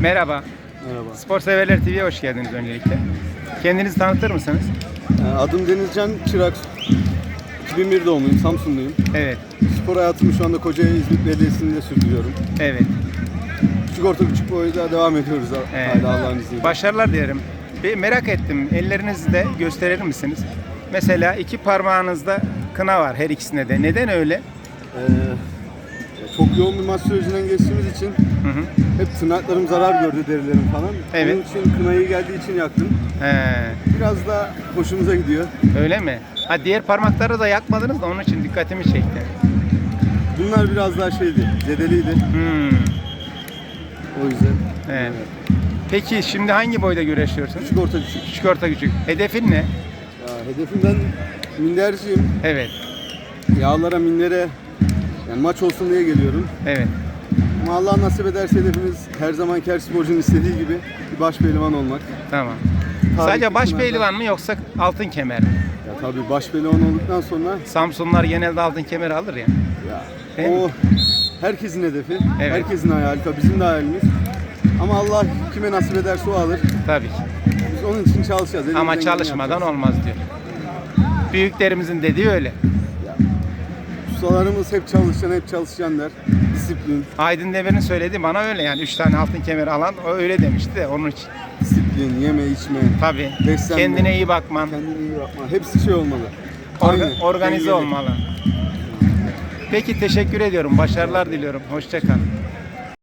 Merhaba. Merhaba. Spor Severler TV'ye hoş geldiniz öncelikle. Kendinizi tanıtır mısınız? Ee, Adım Denizcan Çırak. 2001 doğumluyum, Samsunluyum. Evet. Spor hayatımı şu anda Kocaeli İzmit Belediyesi'nde sürdürüyorum. Evet. Küçük orta küçük boyda devam ediyoruz Evet. hala Allah'ın izniyle. Başarılar dilerim. Bir merak ettim. Ellerinizi de gösterir misiniz? Mesela iki parmağınızda kına var her ikisinde de. Neden öyle? Ee, çok yoğun bir maç sürecinden geçtiğimiz için Hı hı. hep tırnaklarım zarar gördü derilerim falan. Evet. Onun için kınayı geldiği için yaktım. He, Biraz da hoşumuza gidiyor. öyle mi? Ha diğer parmakları da yakmadınız da onun için dikkatimi çekti. Bunlar biraz daha şeydi, zedeliydi. Hmm. O yüzden. Evet. Peki şimdi hangi boyda güreşiyorsunuz? Küçük orta küçük. Küçük orta küçük. Hedefin ne? Ya, hedefim ben minderciyim. Evet. Yağlara, minlere yani maç olsun diye geliyorum. Evet. Ama Allah nasip ederse hedefimiz her zaman her sporcunun istediği gibi bir baş pehlivan olmak. Tamam. Tabii Sadece baş kınada- pehlivan mı yoksa altın kemer mi? Ya tabii baş pehlivan olduktan sonra Samsunlar genelde altın kemer alır ya. ya Değil o mi? herkesin hedefi, Evet. herkesin hayali, tabii bizim de hayalimiz. Ama Allah kime nasip ederse o alır. Tabii ki. Biz onun için çalışacağız. Ama elimizden geleni çalışmadan yapacağız. olmaz diyor. Büyüklerimizin dediği öyle. Ustalarımız hep çalışan, hep çalışanlar. Disiplin, Aydın Demir'in söylediği bana öyle yani. Üç tane altın kemer alan o öyle demişti de onun için. disiplin, yeme, içme, Tabii. Beslenme. Kendine iyi bakman. kendine iyi bakma. Hepsi şey olmalı. orga- Aynı, organize dengeli. olmalı. Peki teşekkür ediyorum. Başarılar diliyorum. Hoşça kal.